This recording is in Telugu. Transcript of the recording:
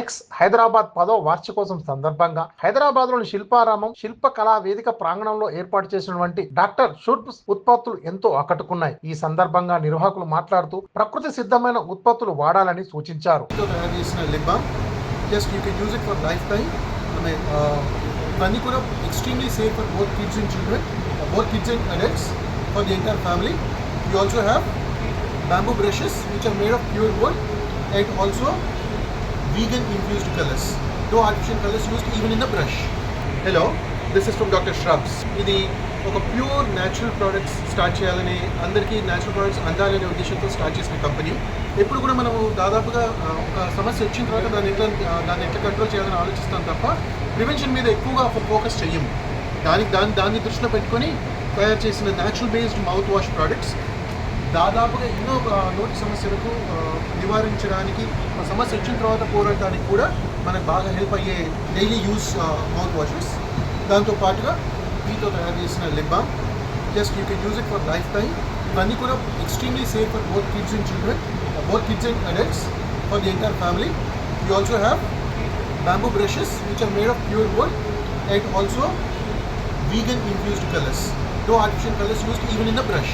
ఎక్స్ హైదరాబాద్ పదో వార్షికోత్సవం సందర్భంగా హైదరాబాద్లోని శిల్పారామం శిల్ప కళా వేదిక ప్రాంగణంలో ఏర్పాటు చేసినటువంటి డాక్టర్ షుడ్స్ ఉత్పత్తులు ఎంతో ఆకట్టుకున్నాయి. ఈ సందర్భంగా నిర్వాహకులు మాట్లాడుతూ ప్రకృతి సిద్ధమైన ఉత్పత్తులు వాడాలని సూచించారు. చేసిన just you can use it for life time ఇవన్నీ కూడా extremely safe for both kids and children both kids and adults for the entire family you also have bamboo brushes which are made of pure wood and also vegan infused colors. No artificial colors used even in the brush. Hello this is from dr shrubs. ఇది ఒక ప్యూర్ న్యాచురల్ ప్రోడక్ట్స్ స్టార్ట్ చేయాలని అందరికీ న్యాచురల్ ప్రోడక్ట్స్ అందాలనే ఉద్దేశంతో స్టార్ట్ చేసిన కంపెనీ ఎప్పుడు కూడా మనము దాదాపుగా ఒక సమస్య వచ్చిన తర్వాత దాన్ని ఎట్లా దాన్ని ఎట్లా కంట్రోల్ చేయాలని ఆలోచిస్తాం తప్ప ప్రివెన్షన్ మీద ఎక్కువగా ఫోకస్ చెయ్యము. దానికి దాన్ని దాన్ని దృష్టిలో పెట్టుకొని తయారు చేసిన natural based mouth wash products దాదాపుగా ఎన్నో నోటి సమస్యలకు నివారించడానికి సమస్య వచ్చిన తర్వాత పోరాడటానికి కూడా మనకు బాగా హెల్ప్ అయ్యే డైలీ యూస్ మౌత్ వాషెస్ దాంతోపాటుగా వీటితో తయారు చేసిన lip balm just you can use it for life time ఇవన్నీ కూడా extremely safe for both kids and children both kids and adults for the entire family you also have bamboo brushes which are made of pure wood and also vegan infused colors. No artificial colors used even in the brush.